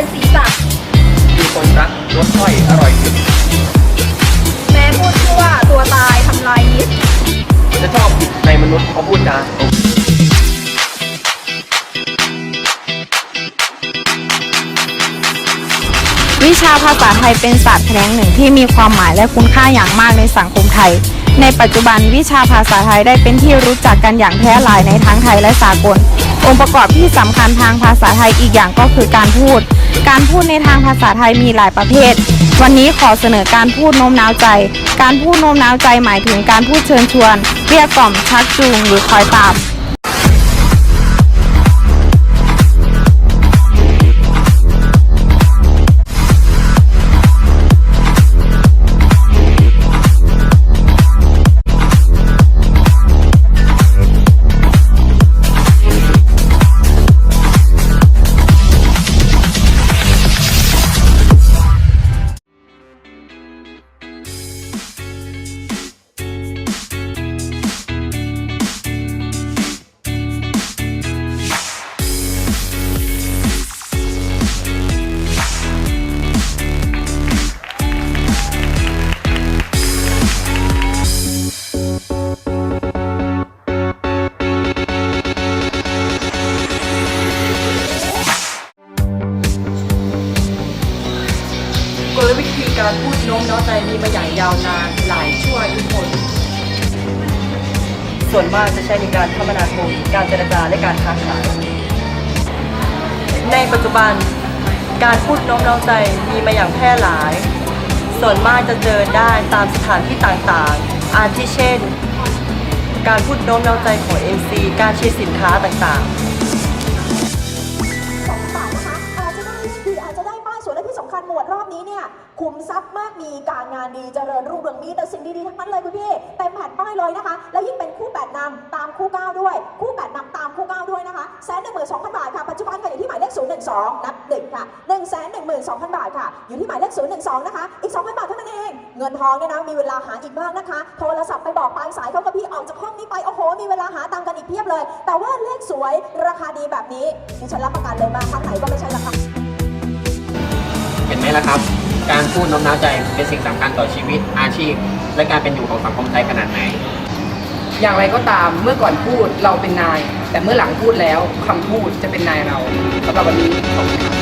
เป็นสีสับมีคนรักรสถ้อยอร่อยสุดแม้พูดว่าตัวตายทำลายมิตรจะชอบผิดในมนุษย์เขาพูดนะวิชาภาษาไทยเป็นศาสตร์แขนงหนึ่งที่มีความหมายและคุณค่าอย่างมากในสังคมไทย ในปัจจุบันวิชาภาษาไทยได้เป็นที่รู้จักกันอย่างแพร่หลายในทั้งไทยและสากล องค์ประกอบที่สำคัญทางภาษาไทยอีกอย่างก็คือการพูด การพูดในทางภาษาไทยมีหลายประเภท วันนี้ขอเสนอการพูดโน้มน้าวใจ การพูดโน้มน้าวใจหมายถึงการพูดเชิญชวนเรียกกล่อมชักจูงหรือคอยตาม การพูดโน้มน้าวใจมีมาอย่างยาวนานหลายชั่วอายุคน ส่วนมากจะใช้ในการคมนาคมการเจรจาและการค้าขาย ในปัจจุบันการพูดโน้มน้าวใจมีมาอย่างแพร่หลาย ส่วนมากจะเจอได้ตามสถานที่ต่างๆ อาทิเช่น การพูดโน้มน้าวใจของ MC การเชี้สินค้าต่างๆ นี้เนี่ยคุมทรัพย์มากมีการงานดีเจริญรุ่งเรืองมีแต่สิ่งดีๆทั้งนั้นเลยคุณพี่เต็มแผ่นป้ายเลยนะคะ แล้วยิ่งเป็นคู่แปดนำตามคู่เก้าด้วย คู่แปดนำตามคู่เก้าด้วยนะคะแสนหนึ่งหมื่นสองพันบาทค่ะปัจจุบันค่ะอยู่ที่หมายเลขศูนย์หนึ่งสองนับหนึ่งค่ะหนึ่งแสนหนึ่งหมื่นสองพันบาทค่ะอยู่ที่หมายเลขศูนย์หนึ่งสองนะคะอีกสองพันบาทเท่านั้นเองเงินทองเนี่ยนะมีเวลาหาอีกมากนะคะโทรศัพท์ไปบอกปลายสายเขากับพี่ออกจากห้องนี้ไปโอ้โหมีเวลาหาตังค์กันอีกเพียบเลย แต่ว่าเลขสวยราคาดีแบบนี้ดิฉันรับประกันเลยมาทางไหนก็ไม่ใช่ราคา เห็นไหมล่ะครับ การพูดโน้มน้าวใจเป็นสิ่งสำคัญต่อชีวิตอาชีพ และการเป็นอยู่ของสังคมไทยขนาดไหน อย่างไรก็ตามเมื่อก่อนพูดเราเป็นนาย แต่เมื่อหลังพูดแล้วคำพูดจะเป็นนายเราสำหรับวันนี้ขอบคุณครับ